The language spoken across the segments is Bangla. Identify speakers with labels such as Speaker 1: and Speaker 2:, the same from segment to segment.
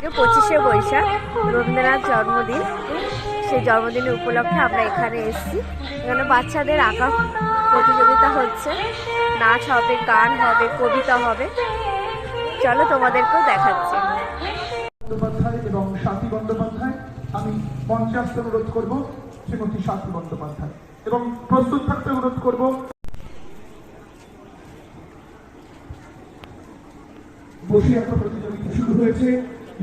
Speaker 1: আজকে পঁচিশে বৈশাখ, রবীন্দ্রনাথ জন্মদিন। সেই জন্মদিনের উপলক্ষে আমরা এখানে এসেছি। এখানে বাচ্চাদের আঁকা প্রতিযোগিতা হচ্ছে। নাচ হবে, গান হবে, কবিতা হবে। চলো তোমাদেরকেও দেখাচ্ছি।
Speaker 2: বন্দ্যোপাধ্যায় এবং সাথী বন্দ্যোপাধ্যায়, আমি পঞ্চাশ অনুরোধ করব, শ্রীমতী সাথী বন্দ্যোপাধ্যায়। এবং প্রস্তুত থাকতে অনুরোধ করব প্রতিযোগিতা শুরু হয়েছে।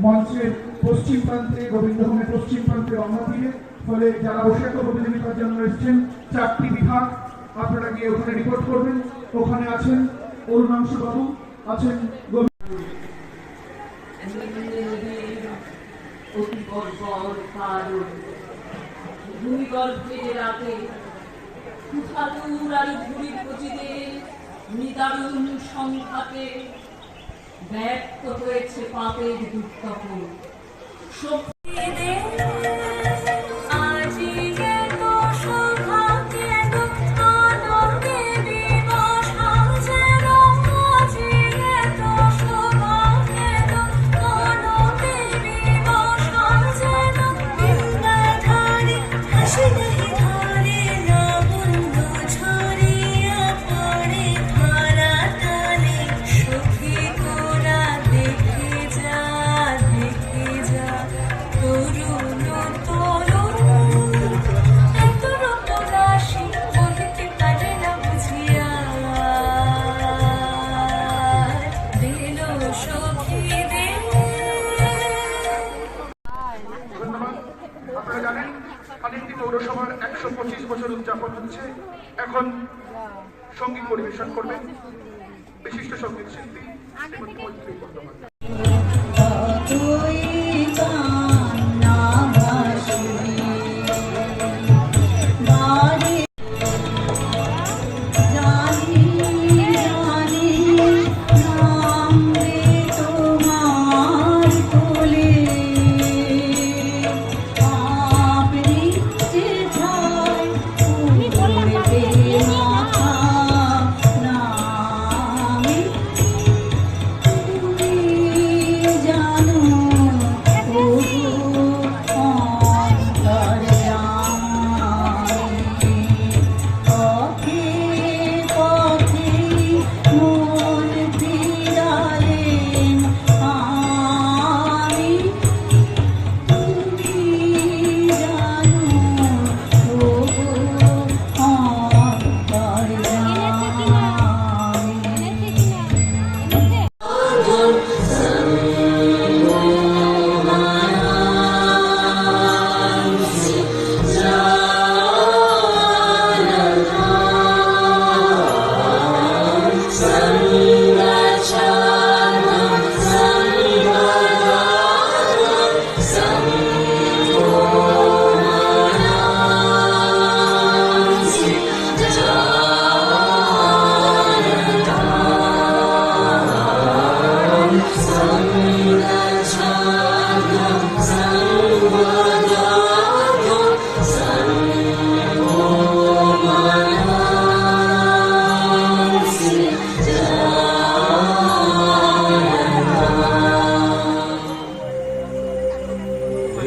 Speaker 2: মঞ্চের পশ্চিম প্রান্তে গোবিন্দভূমের পশ্চিম প্রান্তে রমনা দিয়ে ফলে যারা বসিয়াত্ম প্রতিযোগিতার জন্য এসেছেন, চারটি বিভাগ, আপনারা গিয়ে ওখানে রিপোর্ট করবেন। ওখানে আছেন অরুণাংশু বাবু, আছেন গোবিন্দ
Speaker 3: ভূমিগর্ভে রাতে সংঘাতে ব্যক্ত হয়েছে পাপের দুঃখপ
Speaker 2: ধন্যবাদ সংগীত পরিবেশন করবেন। বিশিষ্ট সংগীত শিল্পী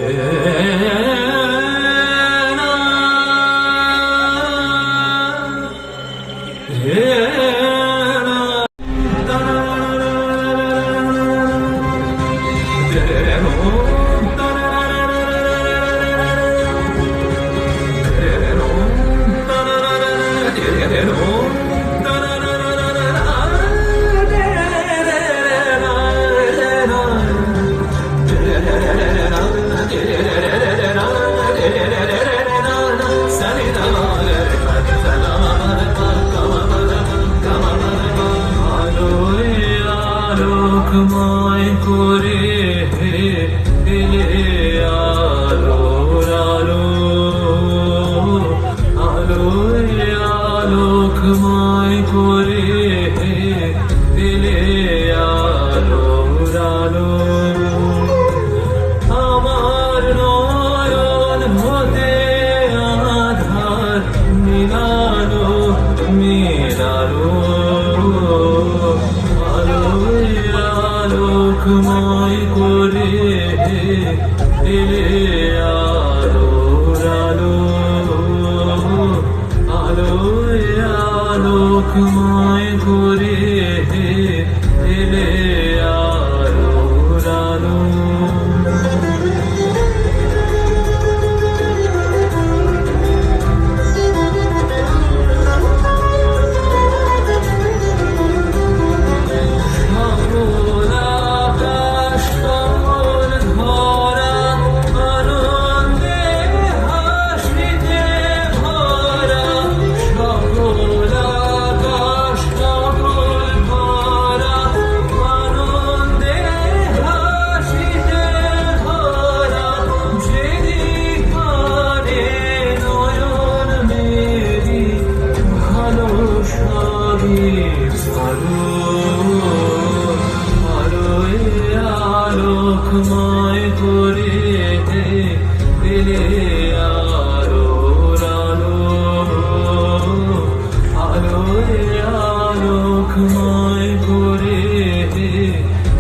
Speaker 4: আলোকময় মিলালো মিলালো আলো আলোকময় করে এলে আলো আলো আলো আলোকময় করে এলে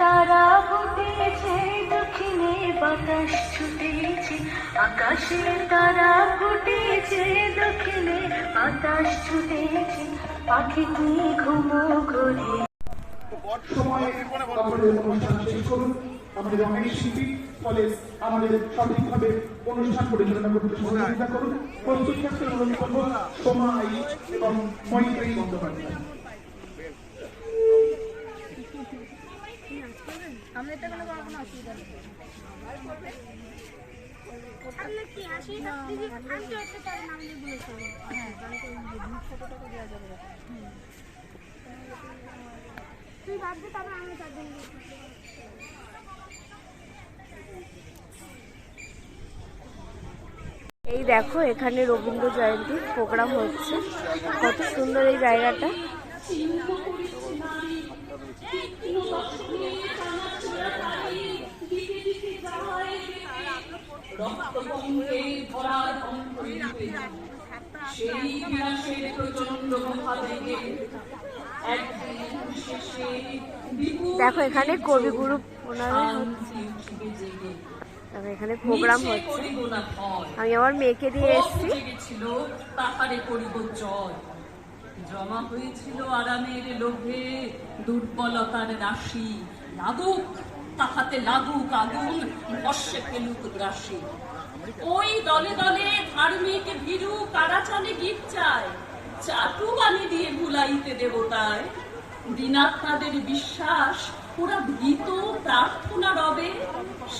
Speaker 5: তারা ফুটেছে, দক্ষিণে বাতাস ছুটেছে, আকাশে তারা ফুটেছে, দক্ষিণে বাতাস ছুটেছে পাখিটি ঘুমো ঘরে।
Speaker 2: সময়ে আমাদের অনুষ্ঠান শেষ করুন। আমাদের অনেক শিল্পী, ফলে আমাদের সঠিকভাবে অনুষ্ঠান পরিচালনা করতে সহযোগিতা করুন। প্রস্তুত থাকতে অনুরোধ করব সোমা এবং মৈত্রী বন্দ্যোপাধ্যায়।
Speaker 6: আমরা কি আসি দিদি আমি তো একটা তার নাম দিয়ে বলেছি। হ্যাঁ তুই বাদ তারপর আমি তার জন্য
Speaker 1: এই দেখো এখানে রবীন্দ্র জয়ন্তী প্রোগ্রাম হচ্ছে। কত সুন্দর এই জায়গাটা।
Speaker 3: রক্তপঙ্কে সেই প্রচণ্ড
Speaker 1: দেখো এখানে
Speaker 3: শান্তি
Speaker 1: তারপর এখানে প্রোগ্রাম হচ্ছে। আমি আমার মেয়েকে দিয়ে এসেছি।
Speaker 3: জেগেছিল তাহারে করিব জয় জমা হয়েছিল আরামের লোভে দুর্বলতার রাশি। লাগুক তাহাতে লাগুক আগুন বর্ষে ফেলুক গ্রাসী। ওই দলে দলে ধার্মিক ভীরু কারা চলে গীত চায় চাটু বানি দিয়ে ভুলাইতে দেবতায়। দিনাত্মাদের বিশ্বাস, ওরা ভীত, প্রার্থনা রবে,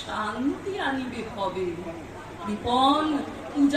Speaker 3: শান্তি আনিবে হবে কৃপন পূজা